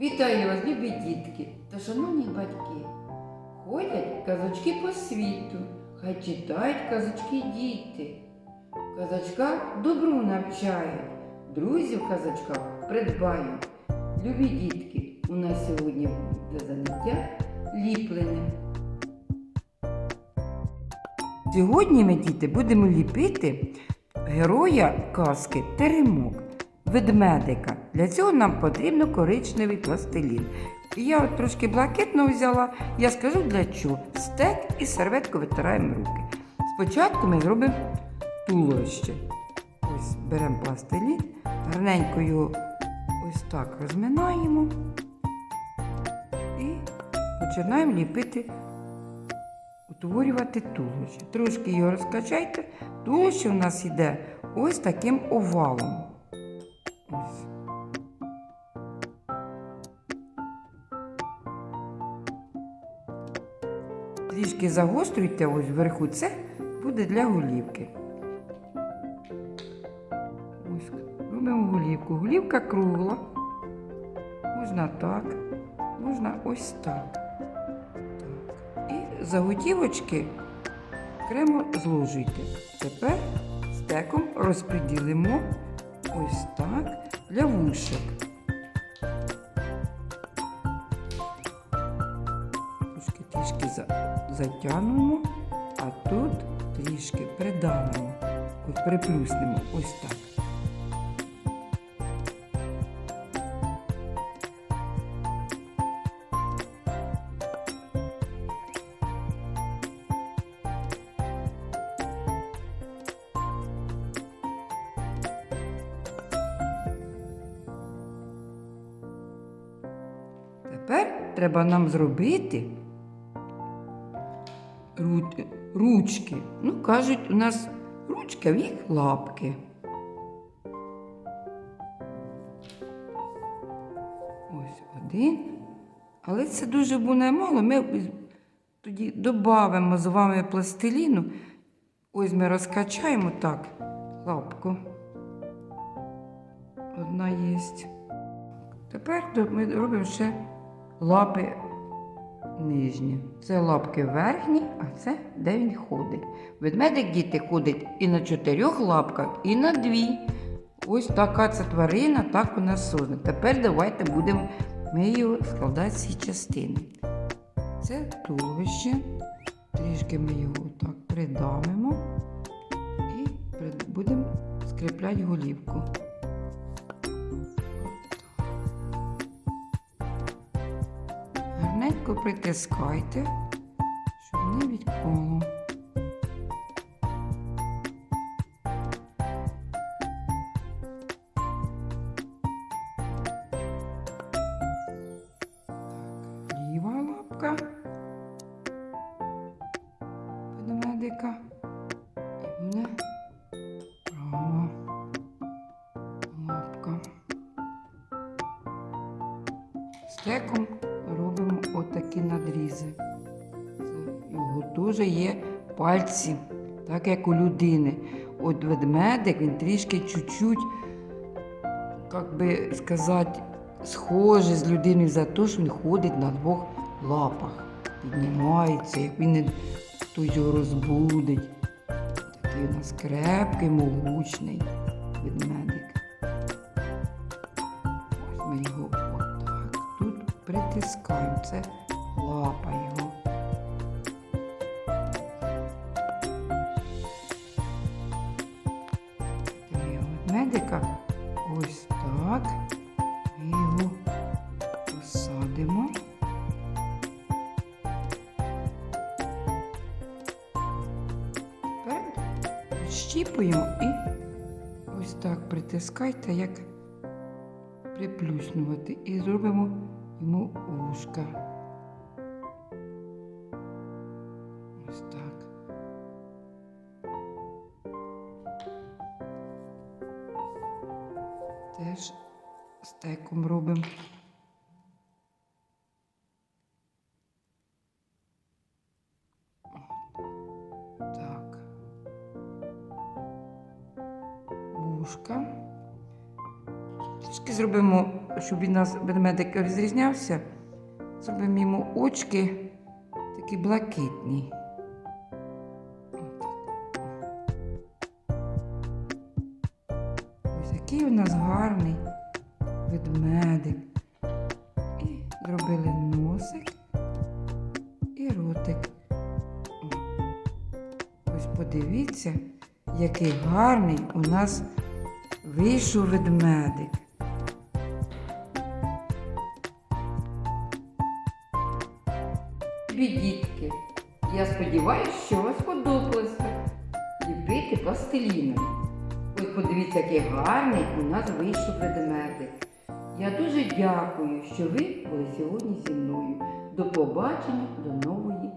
Вітаю вас, любі дітки та шановні батьки. Ходять казочки по світу, хай читають казочки діти. Казочка добру навчають, друзів казочка придбають. Любі дітки, у нас сьогодні буде заняття ліпленим. Сьогодні ми, діти, будемо ліпити героя казки Теремок, ведмедика. Для цього нам потрібно коричневий пластилін. Я трошки блакитного взяла, я скажу для чого. Стек і серветку витираємо руки. Спочатку ми зробимо туловище. Ось беремо пластилін, гарненько його ось так розминаємо і починаємо ліпити утворювати туловище. Трошки його розкачайте. Туловище у нас йде ось таким овалом. Трішки загострюйте ось вверху. Це буде для голівки. Ось робимо голівку. Голівка кругла. Можна так, можна ось так. І заготівочки окремо зложуйте. Тепер стеком розподілимо ось так для вушок. Затягнемо, а тут трішки придавимо. Ось приплюснемо ось так. Тепер треба нам зробити ручки. Ну, кажуть, у нас ручка, в їх лапки. Ось один. Але це дуже буде мало. Ми тоді додамо з вами пластиліну. Ось ми розкачаємо так лапку. Одна є. Тепер ми робимо ще лапи нижні. Це лапки верхні, а це де він ходить. Ведмедик діти ходить і на чотирьох лапках, і на дві. Ось така це тварина, так нас создана. Тепер давайте будемо ми його складати ці частини. Це туловище. Трішки ми його так придавимо і будемо скріпляти голівку. Гарненько притискайте, щоб не відпало. Так, ліва лапка ведмедика і буде права лапка. Робимо отакі надрізи. Його теж є пальці, так як у людини. От ведмедик, він трішки чуть-чуть, як би сказати, схожий з людиною за те, що він ходить на двох лапах, піднімається, як він не хтось його розбудить. Такий у нас крепкий, могучний ведмедик. Ось ми його притискаємо. Це лапа його. Його медика ось так. Його посадимо. Тепер щіпуємо і ось так притискайте, як приплюснувати і зробимо йому. Ось так. Теж стеком робимо. Так. Вушка. Трішки зробимо, щоб він нас ведмедик розрізнявся. Зробимо йому очки такі блакитні. Ось який у нас гарний ведмедик. І зробили носик і ротик. Ось подивіться, який гарний у нас вийшов ведмедик. Любі дітки, я сподіваюся, що вас подобалося ліпити пластиліном. Ви подивіться, який гарний у нас вийшов ведмедик. Я дуже дякую, що ви були сьогодні зі мною. До побачення, до нової